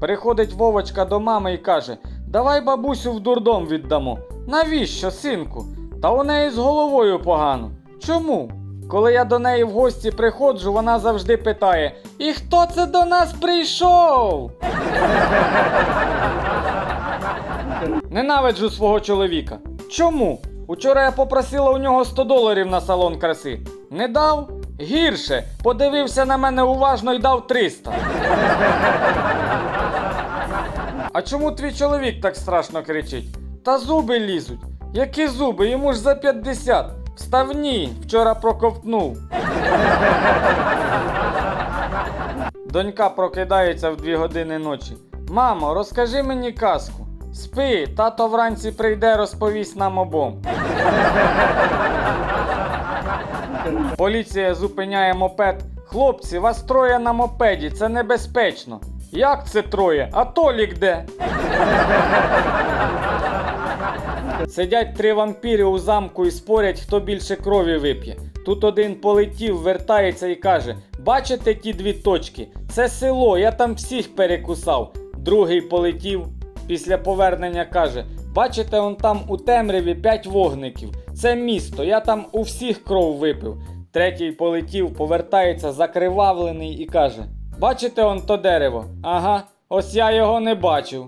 Приходить Вовочка до мами і каже: Давай бабусю в дурдом віддамо. Навіщо, синку? Та у неї з головою погано. Чому? Коли я до неї в гості приходжу, вона завжди питає: І хто це до нас прийшов? Ненавиджу свого чоловіка. Чому? Учора я попросила у нього 100 доларів на салон краси. Не дав? Гірше. Подивився на мене уважно і дав 300. А чому твій чоловік так страшно кричить? Та зуби лізуть. Які зуби? Йому ж за 50. Вставні, вчора проковтнув. Донька прокидається в 2 години ночі. Мамо, розкажи мені казку. Спи, тато вранці прийде, розповість нам обом. Поліція зупиняє мопед. Хлопці, вас троє на мопеді, це небезпечно. Як це троє? А Толік де? Сидять три вампіри у замку і спорять, хто більше крові вип'є. Тут один полетів, вертається і каже: Бачите ті дві точки? Це село, я там всіх перекусав. Другий полетів. Після повернення каже: Бачите, он там у темряві п'ять вогників. Це місто, я там у всіх кров випив. Третій полетів, повертається закривавлений і каже: Бачите он то дерево? Ага, ось я його не бачив.